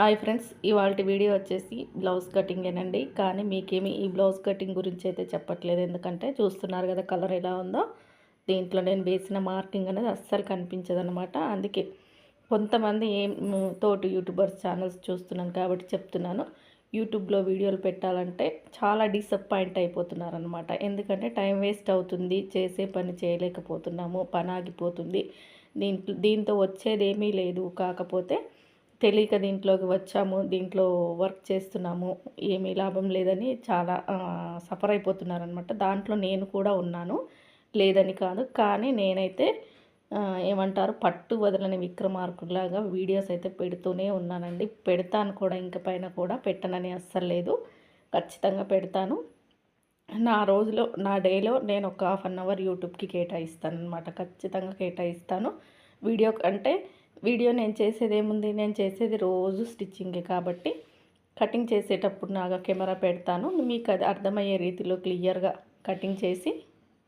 Hi friends ఇవాళ video వచ్చేసి blouse కటింగేనండి కానీ మీకేమి ఈ బ్లౌజ్ కటింగ్ గురించి అయితే చెప్పట్లేదు. ఎందుకంటే చూస్తున్నారు కదా కలర్ ఎలా ఉందో. దీంట్లో నేను వేసిన మార్కింగ్ అనేది అస్సలు కనిపించదనమాట అందుకే కొంతమంది ఏం తోటి యూట్యూబర్స్ ఛానల్స్ చూస్తున్నాను కాబట్టి చెప్తున్నాను. యూట్యూబ్లో వీడియోలు పెట్టాలంటే చాలా డిసప్పాయింట్ అయిపోతున్నారు అనమాట ఎందుకంటే టైం వేస్ట్ అవుతుంది చేసే పని చేయలేకపోతున్నాము పని ఆగిపోతుంది. దీంట్లో దీంతో వచ్చేది ఏమీ లేదు. కాకపోతే తెలియక దీంట్లోకి వచ్చాము దీంట్లో వర్క్ చేస్తున్నాము ఏమీ లాభం లేదని చాలా సఫర్ అయిపోతున్నారనమాట దాంట్లో నేను కూడా ఉన్నాను లేదని కాదు. కానీ నేనైతే ఏమంటారు పట్టు వదలని విక్రమార్కులాగా వీడియోస్ అయితే పెడుతూనే ఉన్నానండి. పెడతాను కూడా ఇంక పైన కూడా పెట్టనని అస్సలు లేదు. ఖచ్చితంగా పెడతాను. నా రోజులో నా డేలో నేను ఒక హాఫ్ అన్ అవర్ యూట్యూబ్కి కేటాయిస్తాను అనమాట ఖచ్చితంగా కేటాయిస్తాను. వీడియో అంటే వీడియో నేను చేసేది ఏముంది? నేను చేసేది రోజు స్టిచ్చింగే కాబట్టి కటింగ్ చేసేటప్పుడు నాగా కెమెరా పెడతాను. మీకు అది అర్థమయ్యే రీతిలో క్లియర్గా కటింగ్ చేసి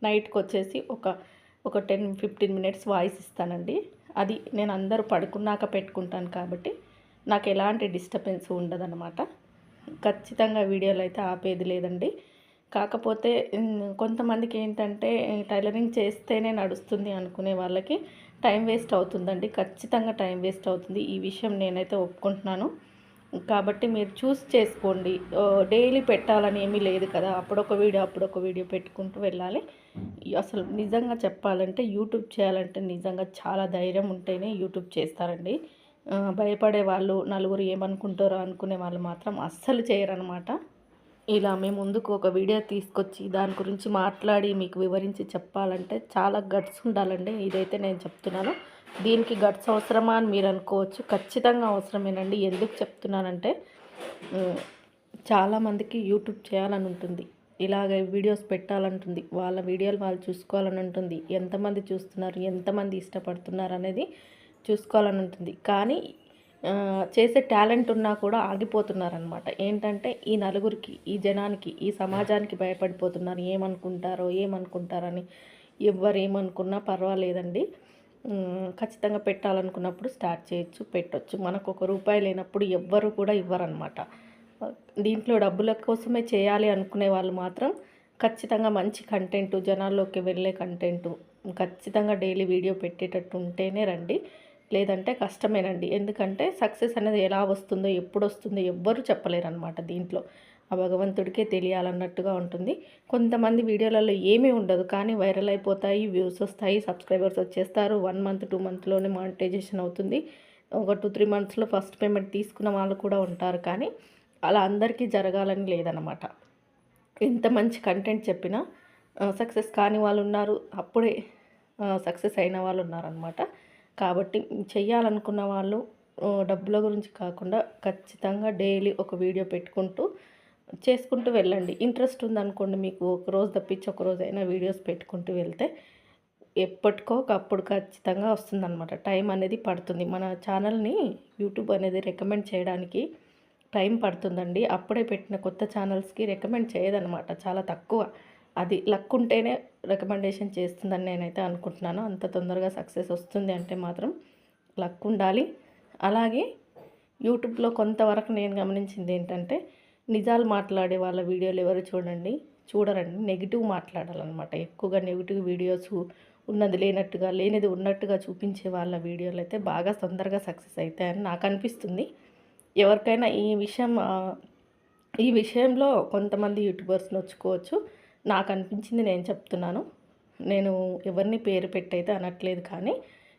నైట్కి వచ్చేసి ఒక ఒక టెన్ ఫిఫ్టీన్ మినిట్స్ వాయిస్ ఇస్తానండి. అది నేను అందరూ పడుకున్నాక పెట్టుకుంటాను కాబట్టి నాకు ఎలాంటి డిస్టర్బెన్స్ ఉండదన్నమాట. ఖచ్చితంగా వీడియోలు అయితే ఆపేది లేదండి. కాకపోతే కొంతమందికి ఏంటంటే టైలరింగ్ చేస్తేనే నడుస్తుంది అనుకునే వాళ్ళకి టైం వేస్ట్ అవుతుందండి. ఖచ్చితంగా టైం వేస్ట్ అవుతుంది. ఈ విషయం నేనైతే ఒప్పుకుంటున్నాను. కాబట్టి మీరు చూస్ చేసుకోండి. డైలీ పెట్టాలని ఏమీ లేదు కదా. అప్పుడొక వీడియో అప్పుడొక వీడియో పెట్టుకుంటూ వెళ్ళాలి. అసలు నిజంగా చెప్పాలంటే యూట్యూబ్ చేయాలంటే నిజంగా చాలా ధైర్యం ఉంటేనే యూట్యూబ్ చేస్తారండి. భయపడే వాళ్ళు నలుగురు ఏమనుకుంటారో అనుకునే వాళ్ళు మాత్రం అస్సలు చేయరనమాట ఇలా మేము ముందుకు ఒక వీడియో తీసుకొచ్చి దాని గురించి మాట్లాడి మీకు వివరించి చెప్పాలంటే చాలా గట్స్ ఉండాలండి. ఇదైతే నేను చెప్తున్నాను. దీనికి గట్స్ అవసరమా అని మీరు అనుకోవచ్చు. ఖచ్చితంగా అవసరమేనండి. ఎందుకు చెప్తున్నానంటే చాలామందికి యూట్యూబ్ చేయాలని ఉంటుంది. ఇలాగ వీడియోస్ పెట్టాలంటుంది. వాళ్ళ వీడియోలు వాళ్ళు చూసుకోవాలని ఉంటుంది. ఎంతమంది చూస్తున్నారు ఎంతమంది ఇష్టపడుతున్నారు అనేది చూసుకోవాలని ఉంటుంది. కానీ చేసే టాలెంట్ ఉన్నా కూడా ఆగిపోతున్నారనమాట ఏంటంటే ఈ నలుగురికి ఈ జనానికి ఈ సమాజానికి భయపడిపోతున్నారు. ఏమనుకుంటారో ఏమనుకుంటారని ఎవరు ఏమనుకున్నా పర్వాలేదండి. ఖచ్చితంగా పెట్టాలనుకున్నప్పుడు స్టార్ట్ చేయొచ్చు పెట్టొచ్చు. మనకు ఒక రూపాయి లేనప్పుడు ఎవ్వరు కూడా ఇవ్వరనమాట దీంట్లో డబ్బుల కోసమే చేయాలి అనుకునే వాళ్ళు మాత్రం ఖచ్చితంగా మంచి కంటెంట్ జనాల్లోకి వెళ్ళే కంటెంట్ ఖచ్చితంగా డైలీ వీడియో పెట్టేటట్టు ఉంటేనే రండి. లేదంటే కష్టమేనండి. ఎందుకంటే సక్సెస్ అనేది ఎలా వస్తుందో ఎప్పుడు వస్తుందో ఎవ్వరు చెప్పలేరు అనమాట దీంట్లో. ఆ భగవంతుడికే తెలియాలన్నట్టుగా ఉంటుంది. కొంతమంది వీడియోలలో ఏమీ ఉండదు. కానీ వైరల్ అయిపోతాయి వ్యూస్ వస్తాయి సబ్స్క్రైబర్స్ వచ్చేస్తారు. వన్ మంత్ టూ మంత్లోనే మానిటైజేషన్ అవుతుంది. ఒక టూ త్రీ మంత్స్లో ఫస్ట్ పేమెంట్ తీసుకున్న వాళ్ళు కూడా ఉంటారు. కానీ అలా అందరికీ జరగాలని లేదనమాట ఎంత మంచి కంటెంట్ చెప్పినా సక్సెస్ కాని వాళ్ళు ఉన్నారు. అప్పుడే సక్సెస్ అయిన వాళ్ళు ఉన్నారనమాట కాబట్టి చెయ్యాలనుకున్న వాళ్ళు డబ్బుల గురించి కాకుండా ఖచ్చితంగా డైలీ ఒక వీడియో పెట్టుకుంటూ చేసుకుంటూ వెళ్ళండి. ఇంట్రెస్ట్ ఉందనుకోండి మీకు ఒక రోజు తప్పించి ఒక రోజు అయినా వీడియోస్ పెట్టుకుంటూ వెళ్తే ఎప్పటికో అప్పుడు ఖచ్చితంగా వస్తుందన్నమాట. టైం అనేది పడుతుంది. మన ఛానల్ని యూట్యూబ్ అనేది రికమెండ్ చేయడానికి టైం పడుతుందండి. అప్పుడే పెట్టిన కొత్త ఛానల్స్కి రికమెండ్ చేయదనమాట చాలా తక్కువ. అది లక్ ఉంటేనే రికమెండేషన్ చేస్తుందని నేనైతే అనుకుంటున్నాను. అంత తొందరగా సక్సెస్ వస్తుంది అంటే మాత్రం లక్ ఉండాలి. అలాగే యూట్యూబ్లో కొంతవరకు నేను గమనించింది ఏంటంటే నిజాలు మాట్లాడే వాళ్ళ వీడియోలు ఎవరు చూడండి చూడరండి. నెగిటివ్ మాట్లాడాలన్నమాట. ఎక్కువగా నెగిటివ్ వీడియోస్ ఉన్నది లేనట్టుగా లేనిది ఉన్నట్టుగా చూపించే వాళ్ళ వీడియోలు అయితే బాగా తొందరగా సక్సెస్ అవుతాయని నాకు అనిపిస్తుంది. ఎవరికైనా ఈ విషయం ఈ విషయంలో కొంతమంది యూట్యూబర్స్ నొచ్చుకోవచ్చు. నాకు అనిపించింది నేను చెప్తున్నాను. నేను ఎవరిని పేరు పెట్టయితే అనట్లేదు కానీ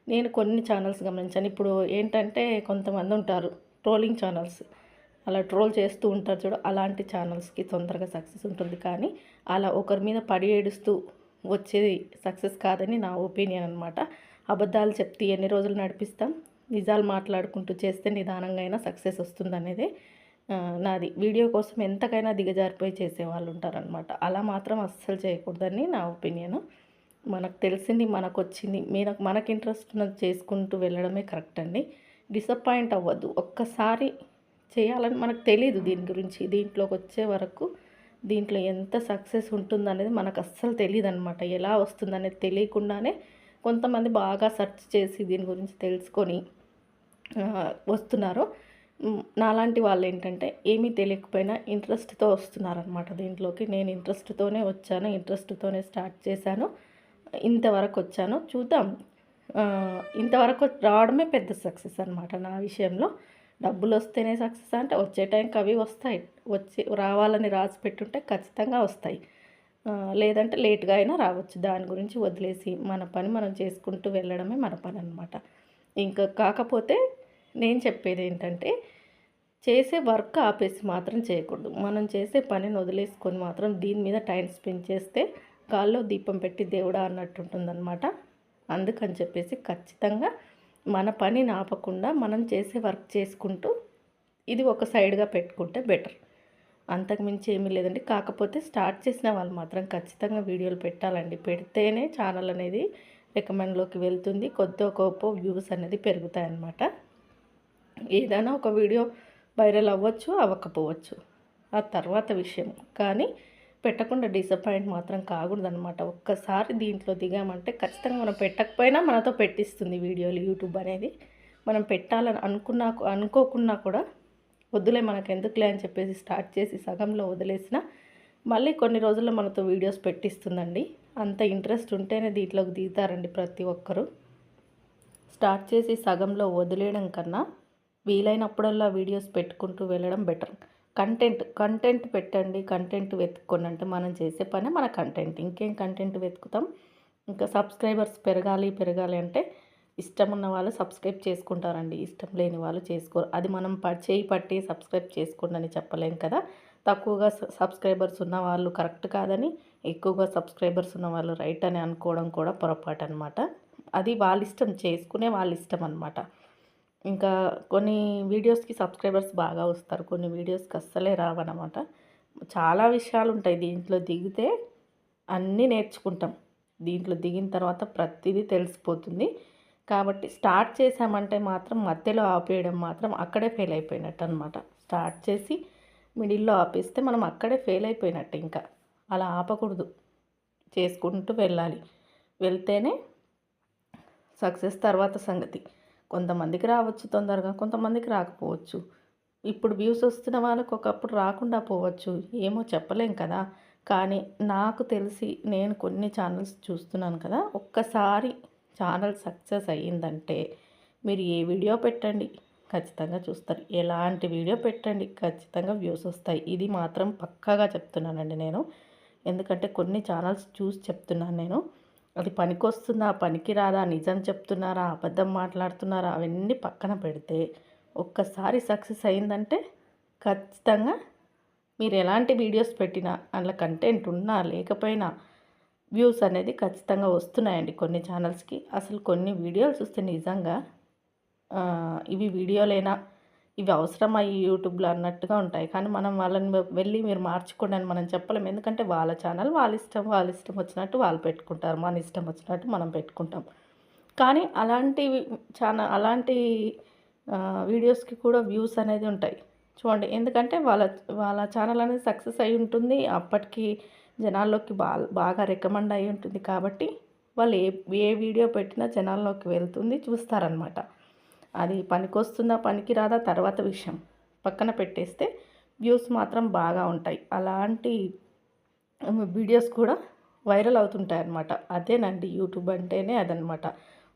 నేను కొన్ని ఛానల్స్ గమనించాను. ఇప్పుడు ఏంటంటే కొంతమంది ఉంటారు ట్రోలింగ్ ఛానల్స్ అలా ట్రోల్ చేస్తూ ఉంటారు చూడు అలాంటి ఛానల్స్కి తొందరగా సక్సెస్ ఉంటుంది. కానీ అలా ఒకరి మీద పడి ఏడుస్తూ వచ్చేది సక్సెస్ కాదని నా ఒపీనియన్ అనమాట అబద్ధాలు చెప్తే ఎన్ని రోజులు నడిపిస్తాం? నిజాలు మాట్లాడుకుంటూ చేస్తే నిదానంగా అయినా సక్సెస్ వస్తుంది అనేది నాది వీడియో కోసం ఎంతకైనా దిగజారిపోయి చేసేవాళ్ళు ఉంటారనమాట అలా మాత్రం అస్సలు చేయకూడదని నా ఒపీనియన్. మనకు తెలిసింది మనకు వచ్చింది మీరు మనకు ఇంట్రెస్ట్ ఉన్నది చేసుకుంటూ వెళ్ళడమే కరెక్ట్ అండి. డిసప్పాయింట్ అవ్వద్దు. ఒక్కసారి చేయాలని మనకు తెలియదు దీని గురించి. దీంట్లోకి వచ్చే వరకు దీంట్లో ఎంత సక్సెస్ ఉంటుందనేది మనకు అస్సలు తెలియదు అనమాట ఎలా వస్తుందనేది తెలియకుండానే కొంతమంది బాగా సెర్చ్ చేసి దీని గురించి తెలుసుకొని వస్తున్నారు నాలాంటి వాళ్ళు ఏంటంటే ఏమీ తెలియకపోయినా ఇంట్రెస్ట్తో వస్తున్నారనమాట దీంట్లోకి. నేను ఇంట్రెస్ట్తోనే వచ్చాను ఇంట్రెస్ట్తోనే స్టార్ట్ చేశాను ఇంతవరకు వచ్చాను చూద్దాం ఇంతవరకు రావడమే పెద్ద సక్సెస్ అనమాట నా విషయంలో. డబ్బులు వస్తేనే సక్సెస్ అంటే వచ్చే టైంకి అవి వస్తాయి. వచ్చి రావాలని రాసి పెట్టుంటే ఖచ్చితంగా వస్తాయి. లేదంటే లేట్గా అయినా రావచ్చు. దాని గురించి వదిలేసి మన పని మనం చేసుకుంటూ వెళ్ళడమే మన పని అనమాట ఇంకా కాకపోతే నేను చెప్పేది ఏంటంటే చేసే వర్క్ ఆపేసి మాత్రం చేయకూడదు. మనం చేసే పనిని వదిలేసుకొని మాత్రం దీని మీద టైం స్పెండ్ చేస్తే గాల్లో దీపం పెట్టి దేవుడా అన్నట్టు ఉంటుందన్నమాట. అందుకని చెప్పేసి ఖచ్చితంగా మన పనిని ఆపకుండా మనం చేసే వర్క్ చేసుకుంటూ ఇది ఒక సైడ్గా పెట్టుకుంటే బెటర్. అంతకుమించి ఏమీ లేదండి. కాకపోతే స్టార్ట్ చేసిన వాళ్ళు మాత్రం ఖచ్చితంగా వీడియోలు పెట్టాలండి. పెడితేనే ఛానల్ అనేది రికమెండ్లోకి వెళ్తుంది. కొద్ది గొప్ప వ్యూస్ అనేది పెరుగుతాయి అన్నమాట ఏదైనా ఒక వీడియో వైరల్ అవ్వచ్చు అవ్వకపోవచ్చు. ఆ తర్వాత విషయం. కానీ పెట్టకుండా డిసప్పాయింట్ మాత్రం కాకూడదనమాట ఒక్కసారి దీంట్లో దిగామంటే ఖచ్చితంగా మనం పెట్టకపోయినా మనతో పెట్టిస్తుంది వీడియోలు యూట్యూబ్ అనేది. మనం పెట్టాలని అనుకున్నా అనుకోకున్నా కూడా వద్దులే మనకు ఎందుకులే అని చెప్పేసి స్టార్ట్ చేసి సగంలో వదిలేసిన మళ్ళీ కొన్ని రోజుల్లో మనతో వీడియోస్ పెట్టిస్తుందండి. అంత ఇంట్రెస్ట్ ఉంటేనే దీంట్లోకి దిగుతారండి ప్రతి ఒక్కరూ. స్టార్ట్ చేసి సగంలో వదిలేయడం కన్నా వీలైనప్పుడల్లా వీడియోస్ పెట్టుకుంటూ వెళ్ళడం బెటర్. కంటెంట్ కంటెంట్ పెట్టండి కంటెంట్ వెతుక్కోండి అంటే మనం చేసే పని మన కంటెంట్. ఇంకేం కంటెంట్ వెతుకుతాం? ఇంకా సబ్స్క్రైబర్స్ పెరగాలి పెరగాలి అంటే ఇష్టం ఉన్న వాళ్ళు సబ్స్క్రైబ్ చేసుకుంటారండి. ఇష్టం లేని వాళ్ళు చేసుకోరు. అది మనం ప- చేయి పట్టి సబ్స్క్రైబ్ చేసుకోండి అని చెప్పలేం కదా. తక్కువగా సబ్స్క్రైబర్స్ ఉన్న వాళ్ళు కరెక్ట్ కాదని ఎక్కువగా సబ్స్క్రైబర్స్ ఉన్న వాళ్ళు రైట్ అని అనుకోవడం కూడా పొరపాటు అనమాట అది వాళ్ళ ఇష్టం చేసుకునే వాళ్ళ ఇష్టం అనమాట ఇంకా కొన్ని వీడియోస్కి సబ్స్క్రైబర్స్ బాగా వస్తారు. కొన్ని వీడియోస్కి అస్సలే రావన్నమాట చాలా విషయాలు ఉంటాయి దీంట్లో దిగితే అన్నీ నేర్చుకుంటాం. దీంట్లో దిగిన తర్వాత ప్రతిదీ తెలిసిపోతుంది. కాబట్టి స్టార్ట్ చేసామంటే మాత్రం మధ్యలో ఆపేయడం మాత్రం అక్కడే ఫెయిల్ అయిపోయినట్టు అనమాట స్టార్ట్ చేసి మిడిల్లో ఆపేస్తే మనం అక్కడే ఫెయిల్ అయిపోయినట్టు ఇంకా. అలా ఆపకూడదు. చేసుకుంటూ వెళ్ళాలి. వెళ్తేనే సక్సెస్ తర్వాత సంగతి. కొంతమందికి రావచ్చు తొందరగా కొంతమందికి రాకపోవచ్చు. ఇప్పుడు వ్యూస్ వస్తున్న వాళ్ళకి ఒకప్పుడు రాకుండా పోవచ్చు. ఏమో చెప్పలేం కదా. కానీ నాకు తెలిసి నేను కొన్ని ఛానల్స్ చూస్తున్నాను కదా. ఒక్కసారి ఛానల్ సక్సెస్ అయ్యిందంటే మీరు ఏ వీడియో పెట్టండి ఖచ్చితంగా చూస్తారు. ఎలాంటి వీడియో పెట్టండి ఖచ్చితంగా వ్యూస్ వస్తాయి. ఇది మాత్రం పక్కాగా చెప్తున్నానండి నేను. ఎందుకంటే కొన్ని ఛానల్స్ చూసి చెప్తున్నాను నేను. అది పనికొస్తుందా? పనికిరాదా? నిజం చెప్తున్నారా? అబద్ధం మాట్లాడుతున్నారా? అవన్నీ పక్కన పెడితే ఒక్కసారి సక్సెస్ అయిందంటే ఖచ్చితంగా మీరు ఎలాంటి వీడియోస్ పెట్టినా అందులో కంటెంట్ ఉన్నా లేకపోయినా వ్యూస్ అనేది ఖచ్చితంగా వస్తున్నాయండి కొన్ని ఛానల్స్కి అసలు కొన్ని వీడియోలు చూస్తే నిజంగా ఇవి వీడియోలేనా? ఇవి అవసరమా ఈ యూట్యూబ్లో అన్నట్టుగా ఉంటాయి. కానీ మనం వాళ్ళని వెళ్ళి మీరు మార్చుకోండి అని మనం చెప్పలేము ఎందుకంటే వాళ్ళ ఛానల్ వాళ్ళ ఇష్టం వాళ్ళ ఇష్టం వచ్చినట్టు వాళ్ళు పెట్టుకుంటారు. మన ఇష్టం వచ్చినట్టు మనం పెట్టుకుంటాం. కానీ అలాంటి ఛానల్ అలాంటి వీడియోస్కి కూడా వ్యూస్ అనేది ఉంటాయి. చూడండి. ఎందుకంటే వాళ్ళ వాళ్ళ ఛానల్ అనేది సక్సెస్ అయి ఉంటుంది. అప్పటికి జనాల్లోకి బా బాగా రికమెండ్ అయి ఉంటుంది. కాబట్టి వాళ్ళు ఏ ఏ వీడియో పెట్టినా జనాల్లోకి వెళ్తుంది చూస్తారనమాట అది పనికొస్తుందా పనికి రాదా తర్వాత విషయం. పక్కన పెట్టేస్తే వ్యూస్ మాత్రం బాగా ఉంటాయి. అలాంటి వీడియోస్ కూడా వైరల్ అవుతుంటాయి అన్నమాట అదేనండి యూట్యూబ్ అంటేనే అదనమాట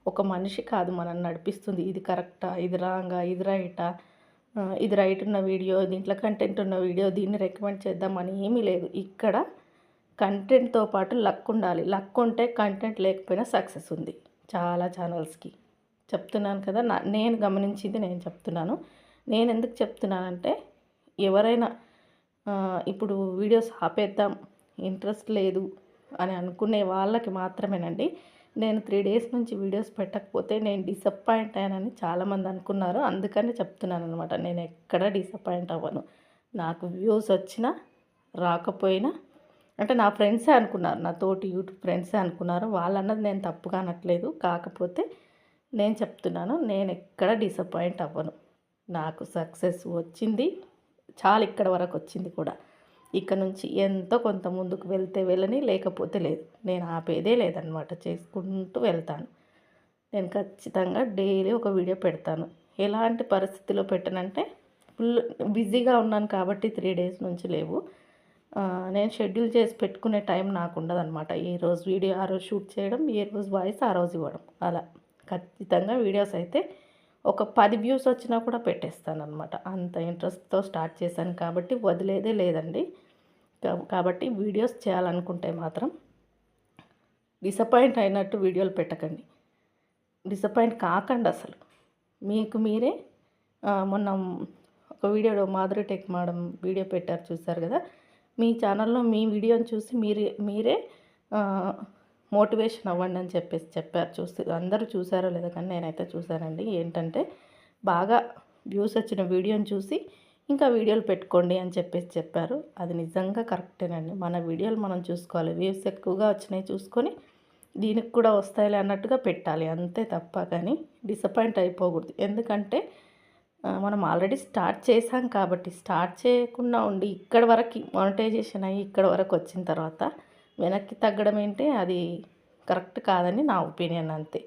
ఒక మనిషి కాదు మనల్ని నడిపిస్తుంది. ఇది కరెక్టా ఇది రాంగా ఇది రైటా? ఇది రైట్ ఉన్న వీడియో దీంట్లో కంటెంట్ ఉన్న వీడియో దీన్ని రికమెండ్ చేద్దామని ఏమీ లేదు. ఇక్కడ కంటెంట్తో పాటు లక్ ఉండాలి. లక్ ఉంటే కంటెంట్ లేకపోయినా సక్సెస్ ఉంది. చాలా ఛానల్స్కి చెప్తున్నాను కదా నా నేను గమనించింది నేను చెప్తున్నాను. నేను ఎందుకు చెప్తున్నానంటే ఎవరైనా ఇప్పుడు వీడియోస్ ఆపేద్దాం ఇంట్రెస్ట్ లేదు అని అనుకునే వాళ్ళకి మాత్రమేనండి. నేను త్రీ డేస్ నుంచి వీడియోస్ పెట్టకపోతే నేను డిసప్పాయింట్ అయ్యానని చాలామంది అనుకున్నారు. అందుకనే చెప్తున్నాను అనమాట నేను ఎక్కడ డిసప్పాయింట్ అవ్వను. నాకు వ్యూస్ వచ్చినా రాకపోయినా అంటే నా ఫ్రెండ్సే అనుకున్నారు. నా తోటి యూట్యూబ్ ఫ్రెండ్సే అనుకున్నారు. వాళ్ళన్నది నేను తప్పుగా అనట్లేదు. కాకపోతే నేను చెప్తున్నాను నేను ఎక్కడ డిసప్పాయింట్ అవ్వను. నాకు సక్సెస్ వచ్చింది చాలా ఇక్కడ వరకు వచ్చింది కూడా. ఇక్కడ నుంచి ఎంతో కొంత ముందుకు వెళ్తే వెళ్ళని లేకపోతే లేదు. నేను ఆపేదే లేదనమాట చేసుకుంటూ వెళ్తాను. నేను ఖచ్చితంగా డైలీ ఒక వీడియో పెడతాను. ఎలాంటి పరిస్థితిలో పెట్టనంటే ఫుల్ బిజీగా ఉన్నాను కాబట్టి త్రీ డేస్ నుంచి లేవు. నేను షెడ్యూల్ చేసి పెట్టుకునే టైం నాకు ఉండదన్నమాట. ఏ రోజు వీడియో ఆ రోజు షూట్ చేయడం ఏ రోజు వాయిస్ ఆ రోజు ఇవ్వడం. అలా. ఖచ్చితంగా వీడియోస్ అయితే ఒక పది వ్యూస్ వచ్చినా కూడా పెట్టేస్తాను అనమాట అంత ఇంట్రెస్ట్తో స్టార్ట్ చేశాను కాబట్టి వదిలేదే లేదండి. కా- కాబట్టి వీడియోస్ చేయాలనుకుంటే మాత్రం డిసప్పాయింట్ అయినట్టు వీడియోలు పెట్టకండి. డిసప్పాయింట్ కాకండి అసలు. మీకు మీరే మొన్న ఒక video Madhuri tech madam video పెట్టారు చూసారు కదా? మీ ఛానల్లో మీ వీడియోని చూసి మీరే మీరే మోటివేషన్ అవ్వండి అని చెప్పేసి చెప్పారు. చూసి అందరూ చూసారో లేదో కానీ నేనైతే చూశానండి. ఏంటంటే బాగా వ్యూస్ వచ్చిన వీడియోని చూసి ఇంకా వీడియోలు పెట్టుకోండి అని చెప్పేసి చెప్పారు. అది నిజంగా కరెక్టేనండి. మన వీడియోలు మనం చూసుకోవాలి. వ్యూస్ ఎక్కువగా వచ్చినాయి చూసుకొని దీనికి కూడా వస్తాయిలే అన్నట్టుగా పెట్టాలి. అంతే తప్ప కానీ డిసప్పాయింట్ అయిపోకూడదు. ఎందుకంటే మనం ఆల్రెడీ స్టార్ట్ చేసాం కాబట్టి స్టార్ట్ చేయకుండా ఉండి ఇక్కడ వరకు మానిటైజేషన్ అయ్యి ఇక్కడ వరకు వచ్చిన తర్వాత వెనక్కి తగ్గడం ఏంటి? అది కరెక్ట్ కాదని నా ఒపీనియన్ అంతే.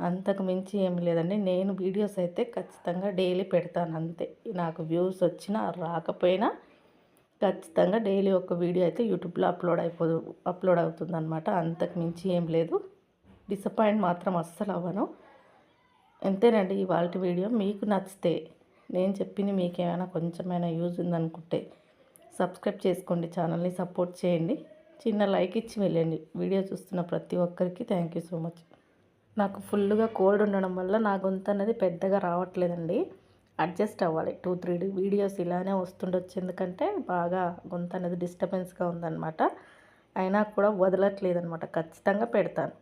అంతకు మించి ఏం లేదండి. నేను వీడియోస్ అయితే ఖచ్చితంగా డైలీ పెడతాను అంతే. నాకు వ్యూస్ వచ్చినా రాకపోయినా ఖచ్చితంగా డైలీ ఒక వీడియో అయితే యూట్యూబ్లో అప్లోడ్ అయిపోదు అప్లోడ్ అవుతుంది అనమాట అంతకు మించి ఏం లేదు. డిసప్పాయింట్ మాత్రం అస్సలు అవ్వను. అంతేనండి ఇవాళ వీడియో. మీకు నచ్చితే నేను చెప్పింది మీకు ఏమైనా కొంచెమైనా యూజ్ ఉందనుకుంటే సబ్స్క్రైబ్ చేసుకోండి ఛానల్ని సపోర్ట్ చేయండి. చిన్న లైక్ ఇచ్చి వెళ్ళండి. వీడియో చూస్తున్న ప్రతి ఒక్కరికి థ్యాంక్ యూ సో మచ్. నాకు ఫుల్గా కోల్డ్ ఉండడం వల్ల నా గొంతు అనేది పెద్దగా రావట్లేదండి. అడ్జస్ట్ అవ్వాలి. టూ త్రీ వీడియోస్ ఇలానే వస్తుండొచ్చు. ఎందుకంటే బాగా గొంతు అనేది డిస్టర్బెన్స్గా ఉందన్నమాట. అయినా కూడా వదలట్లేదు అనమాట ఖచ్చితంగా పెడతాను.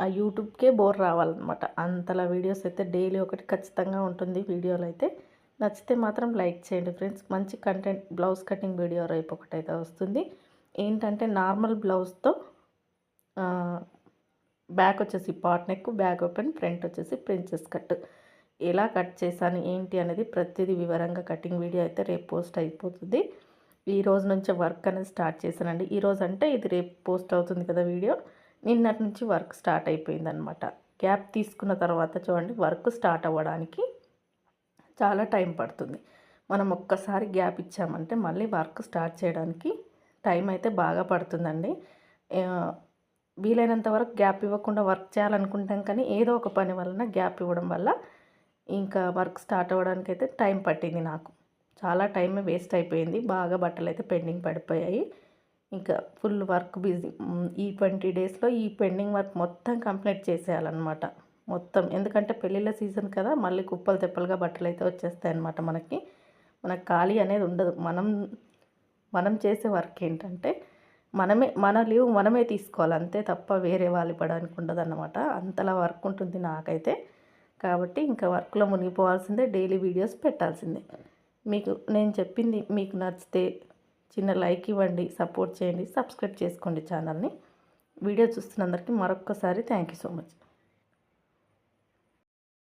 ఆ యూట్యూబ్కే బోర్ రావాలన్నమాట. అంతలా వీడియోస్ అయితే డైలీ ఒకటి ఖచ్చితంగా ఉంటుంది వీడియోలు అయితే. నచ్చితే మాత్రం లైక్ చేయండి ఫ్రెండ్స్. మంచి కంటెంట్ బ్లౌజ్ కటింగ్ వీడియో రేపు ఒకటైతే వస్తుంది. ఏంటంటే నార్మల్ బ్లౌజ్తో బ్యాక్ వచ్చేసి pot neck back open front వచ్చేసి ప్రిన్సెస్ కట్. ఎలా కట్ చేశాను ఏంటి అనేది ప్రతిదీ వివరంగా కటింగ్ వీడియో అయితే రేపు పోస్ట్ అయిపోతుంది. ఈ రోజు నుంచి వర్క్ అనేది స్టార్ట్ చేశానండి. ఈరోజు అంటే ఇది రేపు పోస్ట్ అవుతుంది కదా వీడియో. నిన్నటి నుంచి వర్క్ స్టార్ట్ అయిపోయిందనమాట గ్యాప్ తీసుకున్న తర్వాత చూడండి వర్క్ స్టార్ట్ అవ్వడానికి చాలా టైం పడుతుంది. మనం ఒక్కసారి గ్యాప్ ఇచ్చామంటే మళ్ళీ వర్క్ స్టార్ట్ చేయడానికి టైం అయితే బాగా పడుతుందండి. వీలైనంత వరకు గ్యాప్ ఇవ్వకుండా వర్క్ చేయాలనుకుంటాం కానీ ఏదో ఒక పని వలన గ్యాప్ ఇవ్వడం వల్ల ఇంకా వర్క్ స్టార్ట్ అవ్వడానికి అయితే టైం పట్టింది నాకు. చాలా టైం వేస్ట్ అయిపోయింది. బాగా బట్టలు అయితే పెండింగ్ పడిపోయాయి. ఇంకా ఫుల్ వర్క్ బిజీ. ఈ ట్వంటీ డేస్లో ఈ పెండింగ్ వర్క్ మొత్తం కంప్లీట్ చేసేయాలన్నమాట. మొత్తం. ఎందుకంటే పెళ్ళిళ్ళ సీజన్ కదా మళ్ళీ కుప్పలు తెప్పలుగా బట్టలు అయితే వచ్చేస్తాయి అన్నమాట మనకి. మనకు ఖాళీ అనేది ఉండదు. మనం మనం చేసే వర్క్ ఏంటంటే మనమే మన లీవ్ మనమే తీసుకోవాలి. అంతే తప్ప వేరే వాళ్ళు ఇవ్వడానికి ఉండదు అన్నమాట అంతలా వర్క్ ఉంటుంది నాకైతే. కాబట్టి ఇంకా వర్క్లో మునిగిపోవాల్సిందే డైలీ వీడియోస్ పెట్టాల్సిందే. మీకు నేను చెప్పింది మీకు నచ్చితే చిన్న లైక్ ఇవ్వండి సపోర్ట్ చేయండి సబ్స్క్రైబ్ చేసుకోండి ఛానల్ని. వీడియో చూస్తున్నందరికీ మరొక్కసారి థ్యాంక్ యూ సో మచ్.